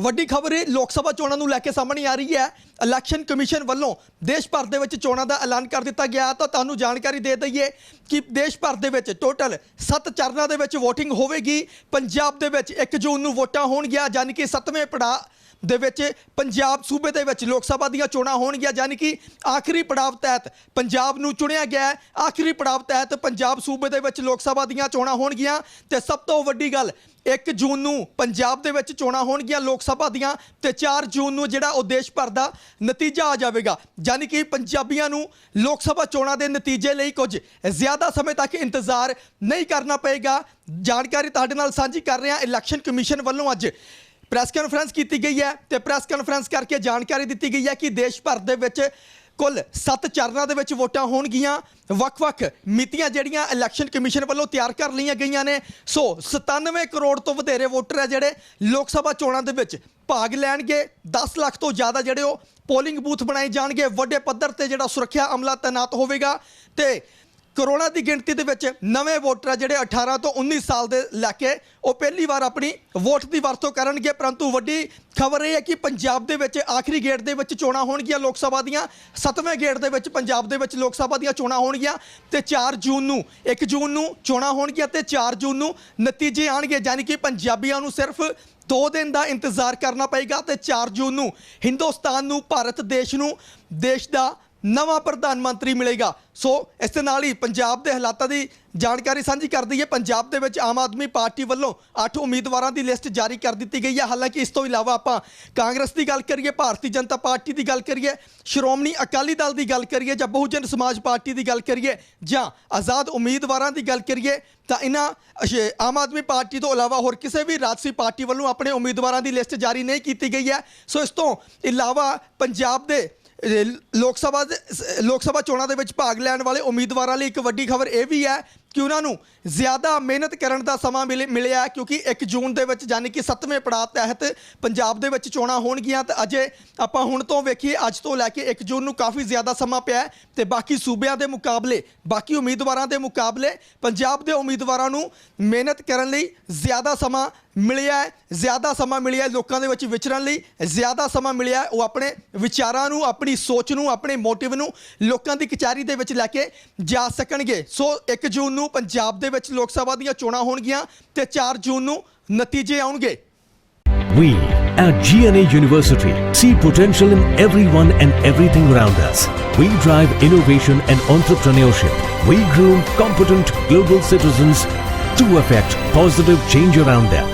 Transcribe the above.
ਵੱਡੀ ਖਬਰ ਇਹ, ਲੋਕ ਸਭਾ ਚੋਣਾਂ ਨੂੰ ਲੈ ਕੇ ਸਾਹਮਣੇ ਆ ਰਹੀ ਹੈ। ਇਲੈਕਸ਼ਨ ਕਮਿਸ਼ਨ ਵੱਲੋਂ ਦੇਸ਼ ਭਰ ਦੇ ਵਿੱਚ ਚੋਣਾਂ ਦਾ ਐਲਾਨ ਕਰ ਦਿੱਤਾ ਗਿਆ। ਤਾਂ ਤੁਹਾਨੂੰ ਜਾਣਕਾਰੀ ਦੇ ਦਈਏ ਕਿ ਦੇਸ਼ ਭਰ ਦੇ ਵਿੱਚ ਟੋਟਲ 7 ਚਰਨਾਂ ਦੇ ਵਿੱਚ VOTING ਹੋਵੇਗੀ। ਪੰਜਾਬ ਦੇ ਵਿੱਚ 1 ਜੂਨ ਨੂੰ ਵੋਟਾਂ ਹੋਣਗੀਆਂ ਯਾਨੀ ਕਿ 7ਵੇਂ ਪੜਾਅ ਦੇ ਵਿੱਚ ਪੰਜਾਬ ਸੂਬੇ ਦੇ ਵਿੱਚ ਲੋਕ ਸਭਾ ਦੀਆਂ ਚੋਣਾਂ ਹੋਣਗੀਆਂ। ਯਾਨੀ ਕਿ ਆਖਰੀ ਪੜਾਵ ਤਹਿਤ ਪੰਜਾਬ ਨੂੰ ਚੁਣਿਆ ਗਿਆ ਆਖਰੀ ਪੜਾਅ ਤਹਿਤ ਪੰਜਾਬ ਸੂਬੇ ਦੇ ਵਿੱਚ ਲੋਕ ਸਭਾ ਦੀਆਂ ਚੋਣਾਂ ਹੋਣਗੀਆਂ। ਤੇ ਸਭ ਤੋਂ ਵੱਡੀ ਗੱਲ 1 ਜੂਨ ਨੂੰ ਪੰਜਾਬ ਦੇ ਵਿੱਚ ਚੋਣਾਂ ਹੋਣਗੀਆਂ ਲੋਕ ਸਭਾ ਦੀਆਂ ਤੇ 4 ਜੂਨ ਨੂੰ ਜਿਹੜਾ ਉਹ ਦੇਸ਼ ਭਰ ਦਾ ਨਤੀਜਾ ਆ ਜਾਵੇਗਾ। ਯਾਨੀ ਕਿ ਪੰਜਾਬੀਆਂ ਨੂੰ ਲੋਕ ਸਭਾ ਚੋਣਾਂ ਦੇ ਨਤੀਜੇ ਲਈ ਕੁਝ ਜ਼ਿਆਦਾ ਸਮੇਂ ਤੱਕ ਇੰਤਜ਼ਾਰ ਨਹੀਂ ਕਰਨਾ ਪਏਗਾ। ਜਾਣਕਾਰੀ ਤੁਹਾਡੇ ਨਾਲ ਸਾਂਝੀ ਕਰ ਰਹੇ ਹਾਂ ਇਲੈਕਸ਼ਨ ਕਮਿਸ਼ਨ ਵੱਲੋਂ ਅੱਜ ਪ੍ਰੈਸ ਕਾਨਫਰੰਸ ਕੀਤੀ ਗਈ ਹੈ ਤੇ ਪ੍ਰੈਸ ਕਾਨਫਰੰਸ ਕਰਕੇ ਜਾਣਕਾਰੀ ਦਿੱਤੀ ਗਈ ਹੈ ਕਿ ਦੇਸ਼ ਭਰ ਦੇ ਵਿੱਚ ਕੁੱਲ 7 ਚਰਨਾਂ ਦੇ ਵਿੱਚ ਵੋਟਾਂ ਹੋਣਗੀਆਂ। ਵੱਖ-ਵੱਖ ਮਿਤੀਆਂ ਜਿਹੜੀਆਂ ਇਲੈਕਸ਼ਨ ਕਮਿਸ਼ਨ ਵੱਲੋਂ ਤਿਆਰ ਕਰ ਲਈਆਂ ਗਈਆਂ ਨੇ। ਸੋ 97 ਕਰੋੜ ਤੋਂ ਵਧੇਰੇ ਵੋਟਰ ਹੈ ਜਿਹੜੇ ਲੋਕ ਸਭਾ ਚੋਣਾਂ ਦੇ ਵਿੱਚ ਭਾਗ ਲੈਣਗੇ। 10 ਲੱਖ ਤੋਂ ਜ਼ਿਆਦਾ ਜਿਹੜੇ ਉਹ ਪੋਲਿੰਗ ਬੂਥ ਬਣਾਏ ਜਾਣਗੇ। ਵੱਡੇ ਪੱਧਰ ਤੇ ਜਿਹੜਾ ਸੁਰੱਖਿਆ ਅਮਲਾ ਤਾਇਨਾਤ ਹੋਵੇਗਾ। ਤੇ ਕਰੋੜਾਂ ਦੀ ਗਿਣਤੀ ਦੇ ਵਿੱਚ ਨਵੇਂ ਵੋਟਰ ਆ ਜਿਹੜੇ 18 ਤੋਂ 19 ਸਾਲ ਦੇ ਲੈ ਕੇ ਉਹ ਪਹਿਲੀ ਵਾਰ ਆਪਣੀ ਵੋਟ ਦੀ ਵਰਤੋਂ ਕਰਨਗੇ, ਪਰੰਤੂ ਵੱਡੀ ਖਬਰ ਇਹ ਹੈ ਕਿ ਪੰਜਾਬ ਦੇ ਵਿੱਚ ਆਖਰੀ ਗੇੜ ਦੇ ਵਿੱਚ ਚੋਣਾਂ ਹੋਣਗੀਆਂ ਲੋਕ ਸਭਾ ਦੀਆਂ 7ਵੇਂ ਗੇੜ ਦੇ ਵਿੱਚ ਪੰਜਾਬ ਦੇ ਵਿੱਚ ਲੋਕ ਸਭਾ ਦੀਆਂ ਚੋਣਾਂ ਹੋਣਗੀਆਂ ਤੇ 4 ਜੂਨ ਨੂੰ 1 ਜੂਨ ਨੂੰ ਚੋਣਾਂ ਹੋਣਗੀਆਂ ਤੇ 4 ਜੂਨ ਨੂੰ ਨਤੀਜੇ ਆਣਗੇ, ਯਾਨੀ ਕਿ ਪੰਜਾਬੀਆਂ ਨੂੰ ਸਿਰਫ 2 ਦਿਨ ਦਾ ਇੰਤਜ਼ਾਰ ਕਰਨਾ ਪਏਗਾ ਤੇ 4 ਜੂਨ ਨੂੰ ਹਿੰਦੁਸਤਾਨ ਨੂੰ, ਭਾਰਤ ਦੇਸ਼ ਨੂੰ, ਦੇਸ਼ ਦਾ ਨਵਾਂ ਪ੍ਰਧਾਨ ਮੰਤਰੀ ਮਿਲੇਗਾ। ਸੋ ਇਸ ਦੇ ਨਾਲ ਹੀ ਪੰਜਾਬ ਦੇ ਹਾਲਾਤਾਂ ਦੀ ਜਾਣਕਾਰੀ ਸਾਂਝੀ ਕਰਦੀ ਹੈ ਪੰਜਾਬ ਦੇ ਵਿੱਚ ਆਮ ਆਦਮੀ ਪਾਰਟੀ ਵੱਲੋਂ 8 ਉਮੀਦਵਾਰਾਂ ਦੀ ਲਿਸਟ ਜਾਰੀ ਕਰ ਦਿੱਤੀ ਗਈ ਹੈ। ਹਾਲਾਂਕਿ ਇਸ ਤੋਂ ਇਲਾਵਾ ਆਪਾਂ ਕਾਂਗਰਸ ਦੀ ਗੱਲ ਕਰੀਏ, ਭਾਰਤੀ ਜਨਤਾ ਪਾਰਟੀ ਦੀ ਗੱਲ ਕਰੀਏ, ਸ਼੍ਰੋਮਣੀ ਅਕਾਲੀ ਦਲ ਦੀ ਗੱਲ ਕਰੀਏ ਜਾਂ ਬਹੁਜਨ ਸਮਾਜ ਪਾਰਟੀ ਦੀ ਗੱਲ ਕਰੀਏ ਜਾਂ ਆਜ਼ਾਦ ਉਮੀਦਵਾਰਾਂ ਦੀ ਗੱਲ ਕਰੀਏ, ਤਾਂ ਇਹਨਾਂ ਅਸ਼- ਆਮ ਆਦਮੀ ਪਾਰਟੀ ਤੋਂ ਇਲਾਵਾ ਹੋਰ ਕਿਸੇ ਵੀ ਰਾਜਸੀ ਪਾਰਟੀ ਵੱਲੋਂ ਆਪਣੇ ਉਮੀਦਵਾਰਾਂ ਦੀ ਲਿਸਟ ਜਾਰੀ ਨਹੀਂ ਕੀਤੀ ਗਈ ਹੈ। ਸੋ ਇਸ ਤੋਂ ਇਲਾਵਾ ਪੰਜਾਬ ਦੇ ਲੋਕ ਸਭਾ ਦੇ- ਲੋਕ ਸਭਾ ਚੋਣਾਂ ਦੇ ਵਿੱਚ ਭਾਗ ਲੈਣ ਵਾਲੇ ਉਮੀਦਵਾਰਾਂ ਲਈ ਇੱਕ ਵੱਡੀ ਖਬਰ ਇਹ ਵੀ ਹੈ ਕਿ ਉਹਨਾਂ ਨੂੰ ਜ਼ਿਆਦਾ ਮਿਹਨਤ ਕਰਨ ਦਾ ਸਮਾਂ ਮਿਲੇ- ਮਿਲਿਆ ਕਿਉਂਕਿ 1 ਜੂਨ ਦੇ ਵਿੱਚ ਯਾਨੀ ਕਿ 7ਵੇਂ ਪੜਾਅ ਤਹਿਤ ਪੰਜਾਬ ਦੇ ਵਿੱਚ ਚੋਣਾਂ ਹੋਣਗੀਆਂ ਤਾਂ ਅਜੇ ਆਪਾਂ ਹੁਣ ਤੋਂ ਵੇਖੀਏ, ਅੱਜ ਤੋਂ ਲੈ ਕੇ 1 ਜੂਨ ਨੂੰ ਕਾਫੀ ਜ਼ਿਆਦਾ ਸਮਾਂ ਪਿਆ ਹੈ ਤੇ ਬਾਕੀ ਸੂਬਿਆਂ ਦੇ ਮੁਕਾਬਲੇ, ਬਾਕੀ ਉਮੀਦਵਾਰਾਂ ਦੇ ਮੁਕਾਬਲੇ ਪੰਜਾਬ ਦੇ ਉਮੀਦਵਾਰਾਂ ਨੂੰ ਮਿਹਨਤ ਕਰਨ ਲਈ ਜ਼ਿਆਦਾ ਸਮਾਂ ਮਿਲਿਆ ਹੈ ਜ਼ਿਆਦਾ ਸਮਾਂ ਮਿਲਿਆ ਹੈ ਲੋਕਾਂ ਦੇ ਵਿੱਚ ਵਿਚਰਨ ਲਈ ਜ਼ਿਆਦਾ ਸਮਾਂ ਮਿਲਿਆ ਹੈ। ਉਹ ਆਪਣੇ ਵਿਚਾਰਾਂ ਨੂੰ ਆਪਣੀ ਸੋਚ ਨੂੰ ਆਪਣੇ ਮੋਟਿਵ ਨੂੰ ਲੋਕਾਂ ਦੀ ਕਚਹਿਰੀ ਦੇ ਵਿੱਚ ਲੈ ਕੇ ਜਾ ਸਕਣਗੇ ਸੋ 1 ਜੂਨ ਨੂੰ ਪੰਜਾਬ ਦੇ ਵਿੱਚ ਲੋਕ ਸਭਾ ਦੀਆਂ ਚੋਣਾਂ ਹੋਣਗੀਆਂ ਤੇ 4 ਜੂਨ ਨੂੰ ਨਤੀਜੇ ਆਉਣਗੇ We at GNA University see potential in everyone and everything around us. We drive innovation and entrepreneurship. We groom competent global citizens to affect positive change around them.